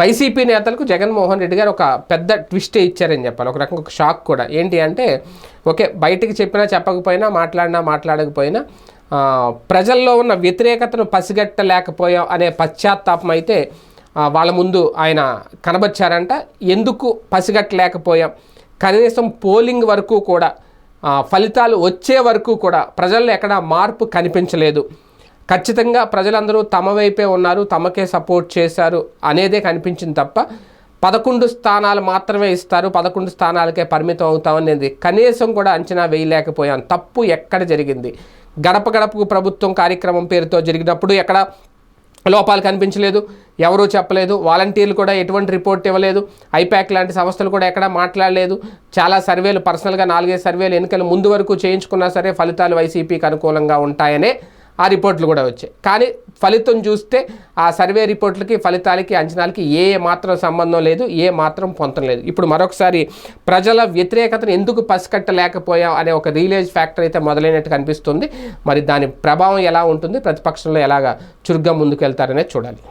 YCP నేతలకు జగన్మోహన్ రెడ్డి గారు ఒక పెద్ద ట్విస్టే ఇచ్చారని చెప్పాలి. ఒక రకంగా ఒక షాక్ కూడా. ఏంటి అంటే ఓకే బయటికి చెప్పినా చెప్పకపోయినా మాట్లాడినా మాట్లాడకపోయినా ప్రజల్లో ఉన్న వ్యతిరేకతను పసిగట్టలేకపోయాం అనే పశ్చాత్తాపం అయితే వాళ్ళ ముందు ఆయన కనబచ్చారంట ఎందుకు పసిగట్టలేకపోయాం? కనీసం పోలింగ్ వరకు కూడా ఫలితాలు వచ్చే వరకు కూడా ప్రజల్లో ఎక్కడా మార్పు కనిపించలేదు. ఖచ్చితంగా ప్రజలందరూ తమ వైపే ఉన్నారు తమకే సపోర్ట్ చేశారు అనేదే కనిపించింది తప్ప పదకొండు స్థానాలు మాత్రమే ఇస్తారు పదకొండు స్థానాలకే పరిమితం అవుతామనేది కనీసం కూడా అంచనా వేయలేకపోయాం. తప్పు ఎక్కడ జరిగింది? గడప గడపకు ప్రభుత్వం కార్యక్రమం పేరుతో జరిగినప్పుడు ఎక్కడ లోపాలు కనిపించలేదు ఎవరూ చెప్పలేదు వాలంటీర్లు కూడా ఎటువంటి రిపోర్ట్ ఇవ్వలేదు ఐపాక్ లాంటి సంస్థలు కూడా ఎక్కడ మాట్లాడలేదు. చాలా సర్వేలు పర్సనల్గా నాలుగైదు సర్వేలు ఎన్నికల ముందు వరకు చేయించుకున్నా సరే ఫలితాలు వైసీపీకి అనుకూలంగా ఉంటాయనే ఆ రిపోర్ట్లు కూడా వచ్చాయి. కానీ ఫలితం చూస్తే ఆ సర్వే రిపోర్ట్లకి ఫలితాలకి అంచనాలకి ఏ మాత్రం సంబంధం లేదు ఏ మాత్రం పొంతం లేదు. ఇప్పుడు మరొకసారి ప్రజల వ్యతిరేకతను ఎందుకు పసికట్టలేకపోయాం అనే ఒక రీలేజ్ ఫ్యాక్టర్ అయితే మొదలైనట్టు కనిపిస్తుంది. మరి దాని ప్రభావం ఎలా ఉంటుంది? ప్రతిపక్షంలో ఎలాగా చురుగ్గా ముందుకెళ్తారనేది చూడాలి.